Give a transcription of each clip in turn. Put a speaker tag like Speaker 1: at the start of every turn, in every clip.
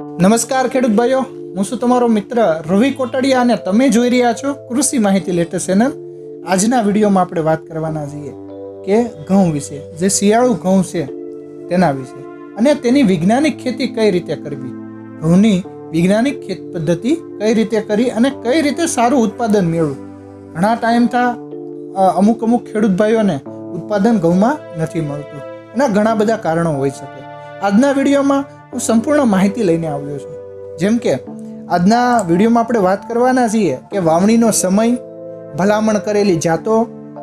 Speaker 1: નમસ્કાર ખેડૂત ભાઈઓ, હું છું તમારો મિત્ર રવિ કોટડિયા અને તમે જોઈ રહ્યા છો કૃષિ માહિતી લેટેસ્ટ ચેનલ. આજના વિડીયોમાં આપણે વાત કરવાના છીએ કે ઘઉં વિશે, જે શિયાળુ ઘઉં છે તેના વિશે. અને તેની વૈજ્ઞાનિક ખેતી કઈ રીતે કરવી? ઘઉંની વૈજ્ઞાનિક ખેત પદ્ધતિ કઈ રીતે કરી અને કઈ રીતે સારું ઉત્પાદન મેળવું? ઘણા ટાઈમથી અમુક અમુક ખેડૂત ભાઈઓને ઉત્પાદન ઘઉંમાં નથી મળતું. એના ઘણા બધા કારણો હોઈ શકે. આજના વિડીયોમાં હું સંપૂર્ણ માહિતી લઈને આવ્યો છું. જેમ કે, આજના વિડીયોમાં આપણે વાત કરવાના છીએ કે વાવણીનો સમય, ભલામણ કરેલી જાતો,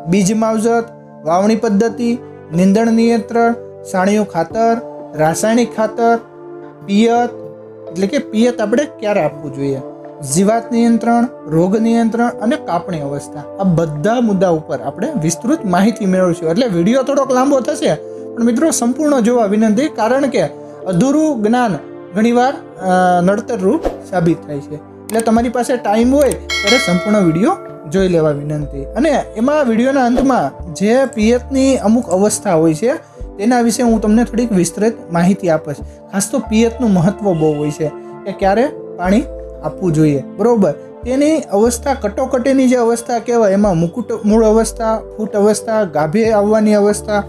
Speaker 1: બીજ માવજત, વાવણી પદ્ધતિ, નિંદણ નિયંત્રણ, સાણિયું ખાતર, રાસાયણિક ખાતર, પિયત, એટલે કે પિયત આપણે ક્યારે આપવું જોઈએ? જીવાત નિયંત્રણ, રોગ નિયંત્રણ અને કાપણી અવસ્થા. આ બધા મુદ્દા ઉપર આપણે વિસ્તૃત માહિતી મેળવીશું. એટલે વીડિયો થોડોક લાંબો થશે, પણ મિત્રો, સંપૂર્ણ જોવા વિનંતી, કારણ કે અધૂરું જ્ઞાન ઘણીવાર નડતરરૂપ સાબિત થાય છે. એટલે તમારી પાસે ટાઈમ હોય ત્યારે સંપૂર્ણ વીડિયો જોઈ લેવા વિનંતી. અને એમાં વિડીયોના અંતમાં જે પિયતની અમુક અવસ્થા હોય છે, તેના વિશે હું તમને થોડીક વિસ્તૃત માહિતી આપીશ. ખાસ તો પિયતનું મહત્વ બહુ હોય છે કે ક્યારે પાણી આપવું જોઈએ. બરાબર? તેની અવસ્થા કટોકટીની જે અવસ્થા કહેવાય, એમાં મુકુટ, મૂળ અવસ્થા, ફૂટ અવસ્થા, ગાભે આવવાની અવસ્થા,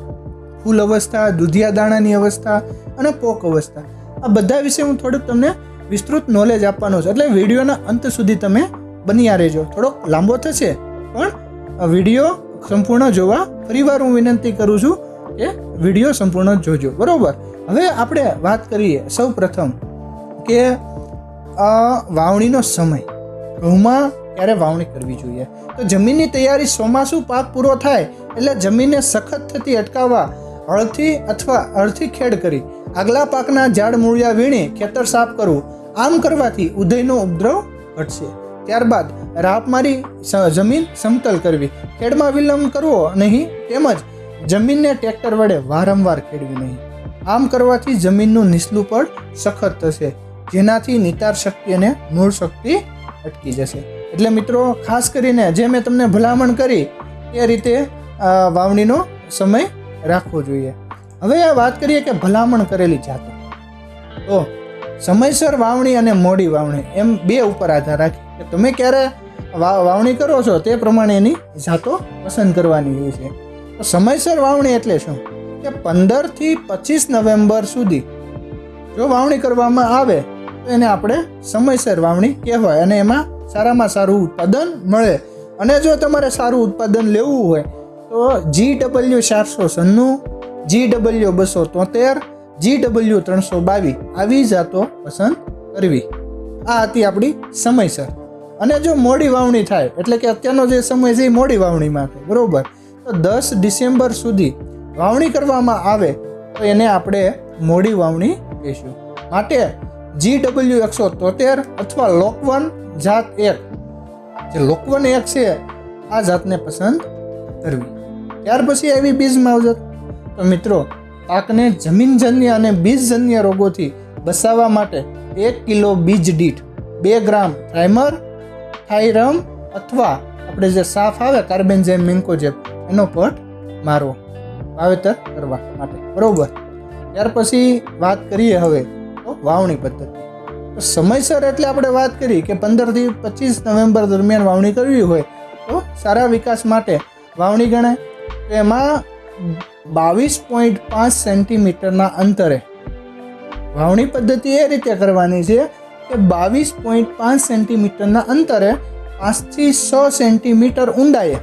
Speaker 1: ફૂલ અવસ્થા, દુધિયા દાણાની અવસ્થા અને પોક અવસ્થા. આ બધા વિશે હું થોડુંક તમને વિસ્તૃત નોલેજ આપવાનો છું. એટલે વિડીયોના અંત સુધી તમે બન્યા રહેજો. થોડોક લાંબો થશે, પણ વીડિયો સંપૂર્ણ જોવા ફરીવાર હું વિનંતી કરું છું કે વીડિયો સંપૂર્ણ જોજો. બરાબર? હવે આપણે વાત કરીએ સૌ પ્રથમ કે વાવણીનો સમય. ઘઉંમાં ક્યારે વાવણી કરવી જોઈએ? તો જમીનની તૈયારી ચોમાસું પાક પૂરો થાય એટલે જમીનને સખત થતી અટકાવવા, હળથી અથવા હળથી ખેડ કરી આગલા પાકના ઝાડ મૂળિયા વીણી ખેતર સાફ કરવું, આમ કરવાથી ઉદયનો ઉપદ્રવ ઘટશે. ત્યારબાદ રાપ મારી જમીન સમતલ કરવી. ખેડમાં વિલંબ કરવો નહીં, તેમજ જમીનને ટ્રેક્ટર વડે વારંવાર ખેડવી નહીં. આમ કરવાથી જમીનનું નીચલું પડ સખત થશે, જેનાથી નિતાર શક્તિ અને મૂળ શક્તિ અટકી જશે. એટલે મિત્રો, ખાસ કરીને જે મેં તમને ભલામણ કરી, એ રીતે વાવણીનો સમય રાખવો જોઈએ. હવે આ વાત કરીએ કે ભલામણ કરેલી જાતો. તો સમયસર વાવણી અને મોડી વાવણી, એમ બે ઉપર આધાર રાખી. કે તમે ક્યારે વાવણી કરો છો તે પ્રમાણે એની જાતો પસંદ કરવાની હોય છે. તો સમયસર વાવણી એટલે શું? કે પંદરથી પચીસ નવેમ્બર સુધી જો વાવણી કરવામાં આવે, તો એને આપણે સમયસર વાવણી કહેવાય અને એમાં સારામાં સારું ઉત્પાદન મળે. અને જો તમારે સારું ઉત્પાદન લેવું હોય, તો જી ડબલ્યુ ચારસો સન્નું જી ડબલ્યુ બસો તોતેર જી ડબલ્યુ ત્રણસો બાવીસ. આવી જાતો પસંદ કરવી. આ હતી આપણી સમયસર. અને જો મોડી વાવણી થાય, એટલે કે અત્યારનો જે સમય છે એ મોડી વાવણીમાં છે, બરોબર? તો દસ ડિસેમ્બર સુધી વાવણી કરવામાં આવે, તો એને આપણે મોડી વાવણી કહીશું. માટે જી ડબલ્યુ એકસો તોતેર અથવા લોકવન જાત એક. જે લોકવન એક છે, આ જાતને પસંદ કરવી. ત્યાર પછી આવી બીજ માવજત તો મિત્રો, પાકને જમીનજન્ય અને બીજજન્ય રોગોથી બચાવવા માટે એક કિલો બીજ દીઠ બે ગ્રામ થ્રાઇમર થાઇરમ અથવા આપણે જે સાફ આવે કાર્બેન્ઝેમ મિન્કોજેપ એનો પટ મારવો વાવેતર કરવા માટે. બરાબર? ત્યાર પછી વાત કરીએ હવે તો વાવણી પદ્ધતિ. સમયસર એટલે આપણે વાત કરી કે પંદરથી પચીસ નવેમ્બર દરમિયાન વાવણી કરવી હોય તો સારા વિકાસ માટે વાવણી ગણાય. તો એમાં બાવીસ પોઈન્ટ પાંચ સેન્ટીમીટરના અંતરે. વાવણી પદ્ધતિ એ રીતે કરવાની છે કે બાવીસ પોઈન્ટ પાંચ સેન્ટીમીટરના અંતરે પાંચથી છ સેન્ટીમીટર ઊંડાઈએ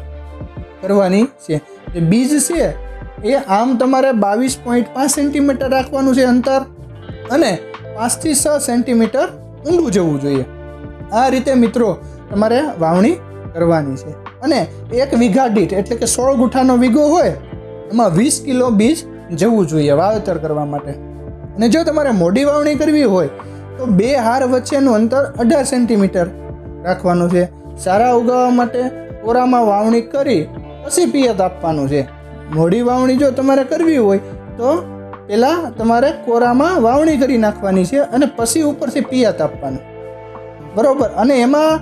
Speaker 1: કરવાની છે. જે બીજ છે, એ આમ તમારે બાવીસ પોઈન્ટ પાંચ સેન્ટીમીટર રાખવાનું છે અંતર અને પાંચથી છ સેન્ટીમીટર ઊંડું જવું જોઈએ. આ રીતે મિત્રો તમારે વાવણી કરવાની છે. અને એક વીઘા દીઠ, એટલે કે સોળ ગુઠાનો વીઘો હોય એમાં વીસ કિલો બીજ જવું જોઈએ વાવેતર કરવા માટે. અને જો તમારે મોડી વાવણી કરવી હોય, તો બે હાર વચ્ચેનું અંતર અઢાર સેન્ટીમીટર રાખવાનું છે. સારા ઉગાવવા માટે કોરામાં વાવણી કરી પછી પિયત આપવાનું છે. મોડી વાવણી જો તમારે કરવી હોય, તો પહેલાં તમારે કોરામાં વાવણી કરી નાખવાની છે અને પછી ઉપરથી પિયત આપવાનું. બરાબર? અને એમાં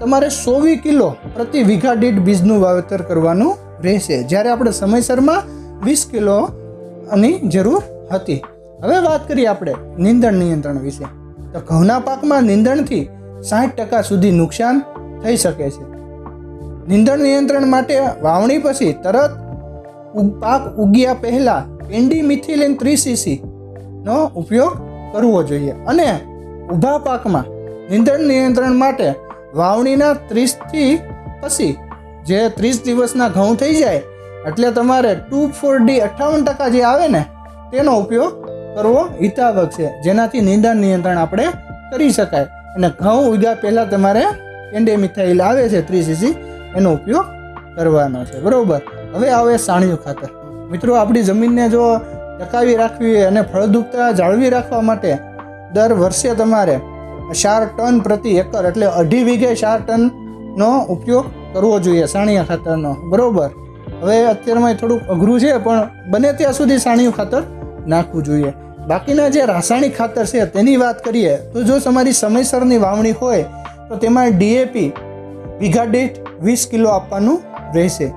Speaker 1: તમારે સોવી કિલો પ્રતિ વીઘા દીઠ બીજનું વાવેતર કરવાનું રહેશે. જ્યારે આપણે સમયસરમાં વીસ કિલોની જરૂર હતી. હવે વાત કરીએ આપણે નિંદણ નિયંત્રણ વિશે. તો ઘઉંના પાકમાં નીંદણથી સાઠ ટકા સુધી નુકસાન થઈ શકે છે. નીંદણ નિયંત્રણ માટે વાવણી પછી તરત પાક ઉગ્યા પહેલા પેન્ડીમિથિલિન ત્રીસ સીસી ઉપયોગ કરવો જોઈએ. અને ઊભા પાકમાં નીંદણ નિયંત્રણ માટે વાવણીના ત્રીસથી પછી જે ત્રીસ દિવસના ઘઉં થઈ જાય, એટલે તમારે ટુ ફોર ડી અઠ્ઠાવન ટકા જે આવે ને, તેનો ઉપયોગ કરવો હિતાવક છે. જેનાથી નિદાન નિયંત્રણ આપણે કરી શકાય. અને ઘઉં ઉગ્યા પહેલાં તમારે પેન્ડેમિથાઇલ આવે છે, ત્રીસ સીસી, એનો ઉપયોગ કરવાનો છે. બરાબર? હવે આવે સાણિયું ખાતર. મિત્રો, આપણી જમીનને જો ટકાવી રાખવી અને ફળદ્રુપતા જાળવી રાખવા માટે દર વર્ષે તમારે ચાર ટન પ્રતિ એકર, એટલે અઢી વીઘે ચાર ટનનો ઉપયોગ કરવો જોઈએ સાણિયા ખાતરનો. બરાબર? હવે અત્યારમાં થોડુંક અઘરું છે, પણ બને ત્યાં સુધી સાણિયું ખાતર નાખવું જોઈએ. બાકીના જે રાસાયણિક ખાતર છે, તેની વાત કરીએ, તો જો તમારી સમયસરની વાવણી હોય, તો તેમાં ડીએપી, વીઘા દીઠ વીસ કિલો આપવાનું રહેશે,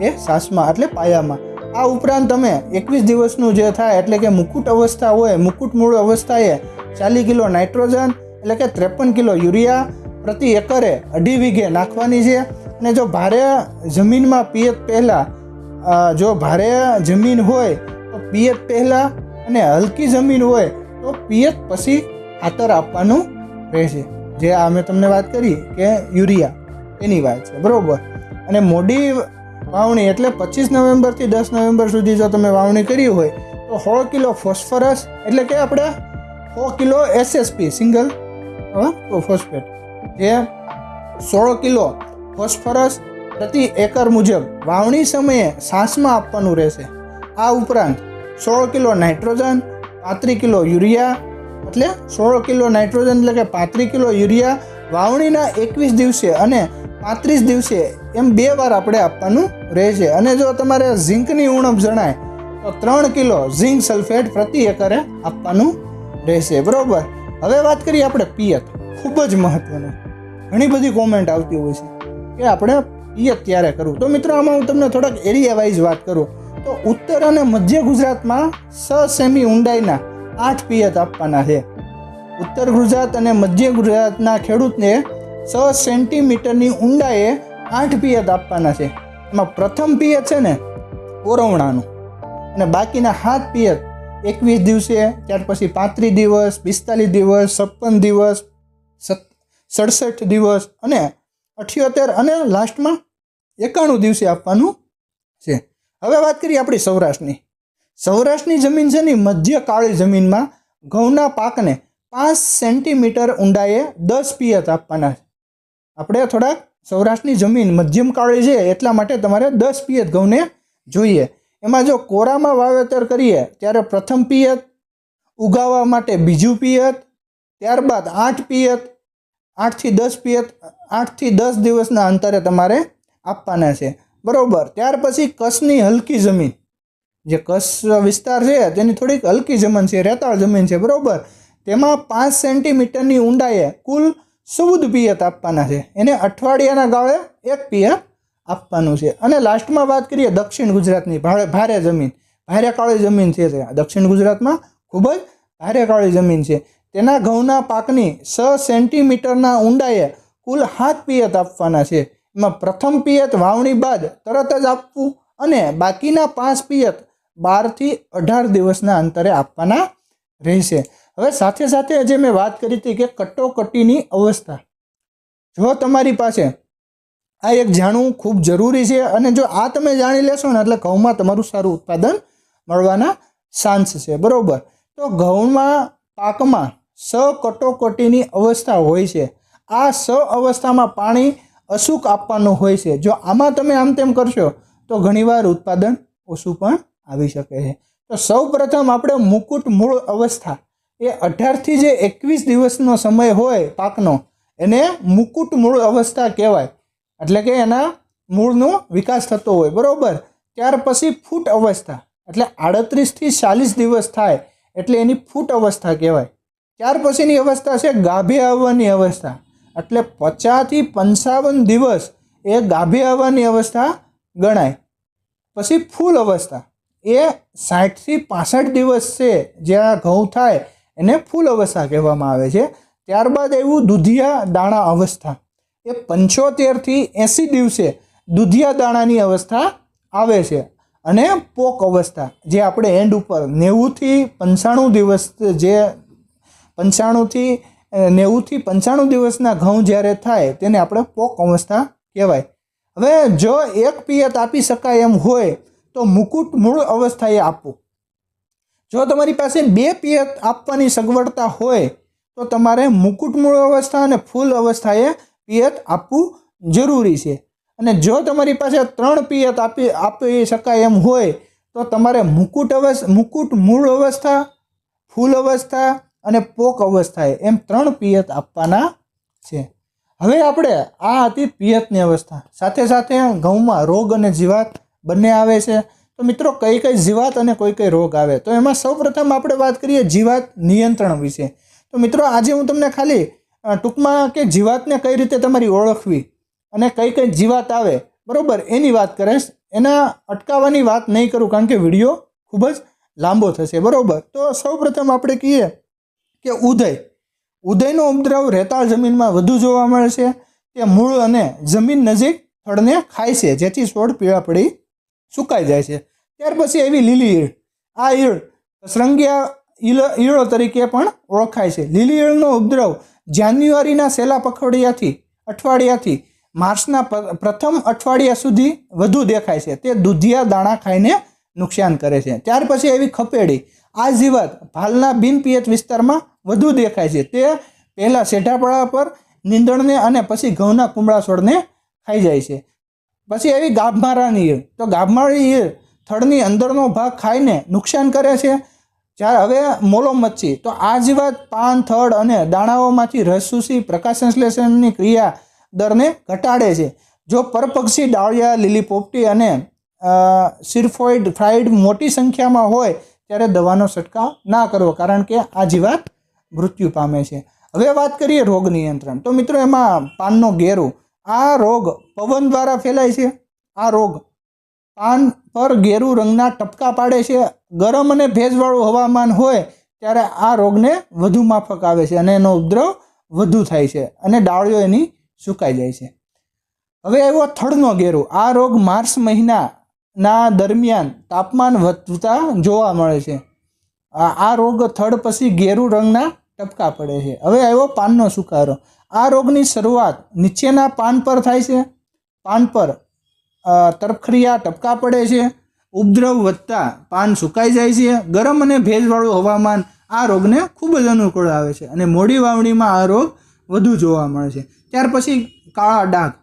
Speaker 1: એ સાસમાં એટલે પાયામાં. આ ઉપરાંત તમે એકવીસ દિવસનું જે થાય, એટલે કે મુકુટ અવસ્થા હોય, મુકુટ મૂળ અવસ્થાએ ચાલીસ કિલો નાઇટ્રોજન, એટલે કે ત્રેપન કિલો યુરિયા પ્રતિ એકરે અઢી વીઘે નાખવાની છે. અને જો ભારે જમીનમાં પિયત પહેલાં જો ભારે જમીન હોય તો પિયત પહેલાં અને હલકી જમીન હોય તો પિયત પછી ખાતર આપવાનું રહેશે. જે આ મેં તમને વાત કરી કે યુરિયા એની વાત છે, બરોબર? અને મોડી વાવણી એટલે પચીસ નવેમ્બરથી દસ નવેમ્બર સુધી જો તમે વાવણી કરી હોય તો સો કિલો ફોસ્ફરસ એટલે કે આપણે સો કિલો એસએસપી સિંગલ ફોસ્ફેટ. જે સોળ કિલો ફોસ્ફરસ પ્રતિ એકર મુજબ વાવણી સમયે સાસમાં આપવાનું રહેશે. આ ઉપરાંત સોળ કિલો નાઇટ્રોજન પાંત્રીસ કિલો યુરિયા એટલે સોળ કિલો નાઇટ્રોજન એટલે કે પાંત્રીસ કિલો યુરિયા વાવણીના એકવીસ દિવસે અને પાંત્રીસ દિવસે એમ બે વાર આપણે આપવાનું રહેશે. અને જો તમારે ઝીંકની ઉણપ જણાય, તો ત્રણ કિલો ઝીંક સલ્ફેટ પ્રતિ એકરે આપવાનું રહેશે. બરાબર? હવે વાત કરીએ આપણે પિયત. ખૂબ જ મહત્વનું. ઘણી બધી કોમેન્ટ આવતી હોય છે. કે આપણે પિયત ત્યારે કરવું તો મિત્રો, આમાં હું તમને થોડાક એરિયા વાઇઝ વાત કરું. તો ઉત્તર અને મધ્ય ગુજરાતમાં સ સેમી ઊંડાઈના આઠ પિયત આપવાના છે. ઉત્તર ગુજરાત અને મધ્ય ગુજરાતના ખેડૂતને છ સેન્ટીમીટરની ઊંડાઈએ આઠ પિયત આપવાના છે. એમાં પ્રથમ પિયત છે ને, ઓરવણાનું. અને બાકીના સાત પિયત એકવીસ દિવસે, ત્યાર પછી પાંત્રીસ દિવસ, પિસ્તાલીસ દિવસ, છપ્પન દિવસ સડસઠ દિવસ અને અઠ્યોતેર અને લાસ્ટમાં એકાણું દિવસે આપવાનું છે. હવે વાત કરીએ આપણી સૌરાષ્ટ્રની. સૌરાષ્ટ્રની જમીન છે ને મધ્ય કાળી જમીનમાં ઘઉંના પાકને પાંચ સેન્ટીમીટર ઊંડાઈએ દસ પિયત આપવાના છે. આપણે થોડાક સૌરાષ્ટ્રની જમીન મધ્યમ કાળી છે એટલા માટે તમારે દસ પિયત ઘઉંને જોઈએ. એમાં જો કોરામાં વાવેતર કરીએ ત્યારે પ્રથમ પિયત ઉગાવવા માટે બીજું પિયત ત્યારબાદ આઠ પિયત આઠથી દસ પિયત આઠથી દસ દિવસના અંતરે તમારે આપવાના છે. બરાબર, ત્યાર પછી કચ્છની હલકી જમીન. જે કચ્છ વિસ્તાર છે, તેની થોડીક હલકી જમીન છે, રેતાળ જમીન છે, બરાબર. તેમાં પાંચ સેન્ટીમીટરની ઊંડાઈએ કુલ ચૌદ પિયત આપવાના છે. એને અઠવાડિયાના ગાળે એક પિયત આપવાનું છે. અને લાસ્ટમાં વાત કરીએ દક્ષિણ ગુજરાતની, ભારે જમીન. ભારે કાળી જમીન છે દક્ષિણ ગુજરાતમાં ખૂબ જ ભારે કાળી જમીન છે. તેના ઘઉંના પાકની છ સેન્ટીમીટરના ઊંડાઈએ કુલ સાત પિયત આપવાના છે. એમાં પ્રથમ પિયત વાવણી બાદ તરત જ આપવું અને બાકીના પાંચ પિયત બારથી અઢાર દિવસના અંતરે આપવાના રહેશે. હવે સાથે સાથે જે મેં વાત કરી હતી કે કટોકટીની અવસ્થા. જો તમારી પાસે આ એક જાણવું ખૂબ જરૂરી છે અને જો આ તમે જાણી લેશો ને એટલે ઘઉંમાં તમારું સારું ઉત્પાદન મળવાના ચાન્સ છે. બરાબર? તો ઘઉંમાં પાકમાં સ કટોકટીની અવસ્થા હોય છે. આ સ અવસ્થામાં પાણી અસુક આપવાનું હોય છે. જો આમાં તમે આમ તેમ કરશો, તો ઘણીવાર ઉત્પાદન ઓછું પણ આવી શકે છે. તો સૌ પ્રથમ આપણે મુકુટ મૂળ અવસ્થા. એ અઢારથી જે એકવીસ દિવસનો સમય હોય પાકનો, એને મુકુટ મૂળ અવસ્થા કહેવાય. એટલે કે એના મૂળનો વિકાસ થતો હોય. બરાબર? ત્યાર પછી ફૂટ અવસ્થા. એટલે આડત્રીસથી ચાલીસ દિવસ થાય એટલે એની ફૂટ અવસ્થા કહેવાય. ત્યાર પછીની અવસ્થા છે ગાભે આવવાની અવસ્થા. એટલે પચાસથી પંચાવન દિવસ એ ગાભી આવવાની અવસ્થા ગણાય. પછી ફૂલ અવસ્થા. એ સાઠથી પાસઠ દિવસ છે જ્યાં ઘઉં થાય એને ફૂલ અવસ્થા કહેવામાં આવે છે. ત્યારબાદ એવું દુધિયા દાણા અવસ્થા. એ પંચોતેરથી એંસી દિવસે દુધિયા દાણાની અવસ્થા આવે છે અને પોક અવસ્થા, જે આપણે એન્ડ ઉપર નેવુંથી પંચાણું દિવસ જે પંચાણુંથી નેવુંથી પંચાણું દિવસના ઘઉં જ્યારે થાય તેને આપણે પોક અવસ્થા કહેવાય. હવે જો એક પિયત આપી શકાય એમ હોય તો મુકુટ મૂળ અવસ્થાએ આપવું. જો તમારી પાસે બે પિયત આપવાની સગવડતા હોય તો તમારે મુકુટ મૂળ અવસ્થા અને ફૂલ અવસ્થાએ પિયત આપવું જરૂરી છે. અને જો તમારી પાસે ત્રણ પિયત આપી આપી શકાય એમ હોય તો તમારે મુકુટ અવસ્થા મુકુટ મૂળ અવસ્થા, ફૂલ અવસ્થા અને પોક અવસ્થાએ એમ ત્રણ પિયત આપવાના છે. હવે આપણે આ હતી પિયતની અવસ્થા. સાથે સાથે ઘઉંમાં રોગ અને જીવાત બંને આવે છે. તો મિત્રો, કઈ કઈ જીવાત અને કોઈ કઈ રોગ આવે? તો એમાં સૌપ્રથમ આપણે વાત કરીએ જીવાત નિયંત્રણ વિશે. તો મિત્રો, આજે હું તમને ખાલી ટૂંકમાં કે જીવાતને કઈ રીતે તમારી ઓળખવી અને કઈ કઈ જીવાત આવે, બરાબર, એની વાત કરીશ. એના અટકાવવાની વાત નહીં કરું કારણ કે વીડિયો ખૂબ જ લાંબો થશે, બરાબર? તો સૌપ્રથમ આપણે કહીએ કે ઉદય. ઉદયનો ઉપદ્રવ રેતાળ જમીનમાં વધુ જોવા મળે છે. તે મૂળ અને જમીન નજીક થડને ખાય છે, જેથી છોડ પીળા પડી સુકાઈ જાય છે. ત્યાર પછી એવી લીલી ઈળ. આ ઈળ સરંગિયા ઈળ તરીકે પણ ઓળખાય છે. લીલી ઈળનો ઉપદ્રવ જાન્યુઆરીના છેલ્લા પખવાડિયાથી અઠવાડિયાથી માર્ચના પ્રથમ અઠવાડિયા સુધી વધુ દેખાય છે. તે દૂધિયા દાણા ખાઈને નુકસાન કરે છે. ત્યાર પછી એવી ખપેડી. આ જીવાત ભાલના બિનપિયત વિસ્તારમાં વધુ દેખાય છે. તે પહેલાં સેઠાપડા પર નીંદણને અને પછી ઘઉંના કુમળા છોડને ખાઈ જાય છે. પછી એવી ગાભમારાની ઈર. તો ગાભમારી ઈર થડની અંદરનો ભાગ ખાઈને નુકસાન કરે છે. જ્યારે હવે મોલો મચ્છી. તો આ જીવાત પાન, થડ અને દાણાઓમાંથી રસસૂસી શોષી પ્રકાશ સંશ્લેષણની ક્રિયા દરને ઘટાડે છે. જો પરપક્ષી ડાળિયા લીલી પોપટી અને સિરફોઇડ ફ્રાઇડ મોટી સંખ્યામાં હોય ત્યારે દવાનો છંટકાવ ના કરવો, કારણ કે આ જીવાત મૃત્યુ પામે છે. હવે વાત કરીએ રોગ નિયંત્રણ. તો મિત્રો, એમાં પાનનો ઘેરો આ રોગ પવન દ્વારા ફેલાય છે. આ રોગ પાન પર ગેરુ રંગના ટપકા પાડે છે. ગરમ અને ભેજવાળું હવામાન હોય ત્યારે આ રોગને વધુ માફક આવે છે અને એનો ઉપદ્રવ વધુ થાય છે અને ડાળીઓ એની સુકાઈ જાય છે. હવે આવ્યો થડનો ગેરુ. આ રોગ માર્ચ મહિનાના દરમિયાન તાપમાન વધતા જોવા મળે છે. આ રોગ થડ પછી ઘેરું રંગના ટપકા પડે છે. હવે આવ્યો પાનનો સુકારો. આ રોગની શરૂઆત નીચેના પાન પર થાય છે. પાન પર તરફખરિયા ટપકા પડે છે. ઉપદ્રવ વધતા પાન સુકાઈ જાય છે. ગરમ અને ભેજવાળું હવામાન આ રોગને ખૂબ જ અનુકૂળ આવે છે અને મોડી વાવણીમાં આ રોગ વધુ જોવા મળે છે. ત્યાર પછી કાળા ડાઘ.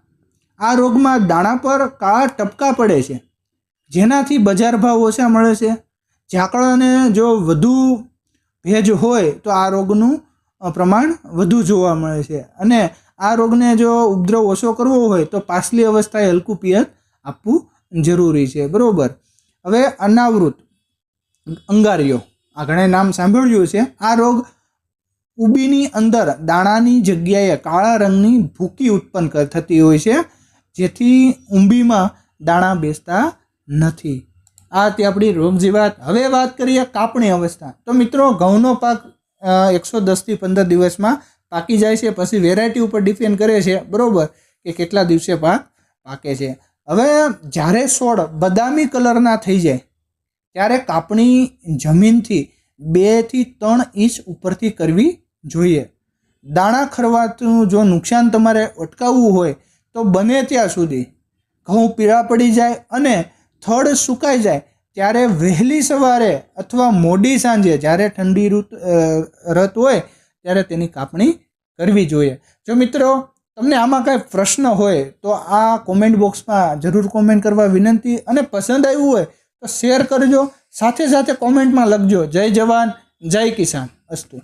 Speaker 1: આ રોગમાં દાણા પર કાળા ટપકા પડે છે. જેનાથી બજાર ભાવ ઓછા મળે છે. ઝાકળાને જો વધુ ભેજ હોય, તો આ રોગનું પ્રમાણ વધુ જોવા મળે છે. અને આ રોગને જો ઉપદ્રવ ઓછો કરવો હોય, તો પાછલી અવસ્થાએ હલકું પિયત આપવું જરૂરી છે. બરાબર? હવે અનાવૃત, અંગારીઓ. આ ઘણે નામ સાંભળ્યું છે. આ રોગ ઉબીની અંદર દાણાની જગ્યાએ કાળા રંગની ભૂકી ઉત્પન્ન થતી હોય છે. જેથી ઊંબીમાં દાણા બેસતા નથી. આ હતી આપણી રોમજી વાત. હવે વાત કરીએ કાપણી અવસ્થા. તો મિત્રો, ઘઉંનો પાક એકસો દસથી પંદર દિવસમાં પાકી જાય છે, પછી વેરાયટી ઉપર ડિપેન્ડ કરે છે, બરોબર, કે કેટલા દિવસે પાક પાકે છે. હવે જ્યારે છોડ બદામી કલરના થઈ જાય, ત્યારે કાપણી જમીનથી બેથી ત્રણ ઇંચ ઉપરથી કરવી જોઈએ. દાણા ખરવાતું જો નુકસાન તમારે અટકાવવું હોય, તો બને ત્યાં સુધી. ઘઉં પીળા પડી જાય અને થડ સુકાઈ જાય, ત્યારે વહેલી સવારે અથવા મોડી સાંજે જ્યારે ઠંડી ઋતુ રત હોય, ત્યારે તેની કાપણી કરવી જોઈએ. જો મિત્રો, તમને આમાં કાંઈ પ્રશ્ન હોય, તો આ કોમેન્ટ બોક્સમાં જરૂર કોમેન્ટ કરવા વિનંતી અને પસંદ આવ્યું હોય, તો શેર કરજો. સાથે સાથે કોમેન્ટમાં લખજો. જય જવાન, જય કિસાન. અસ્તુ.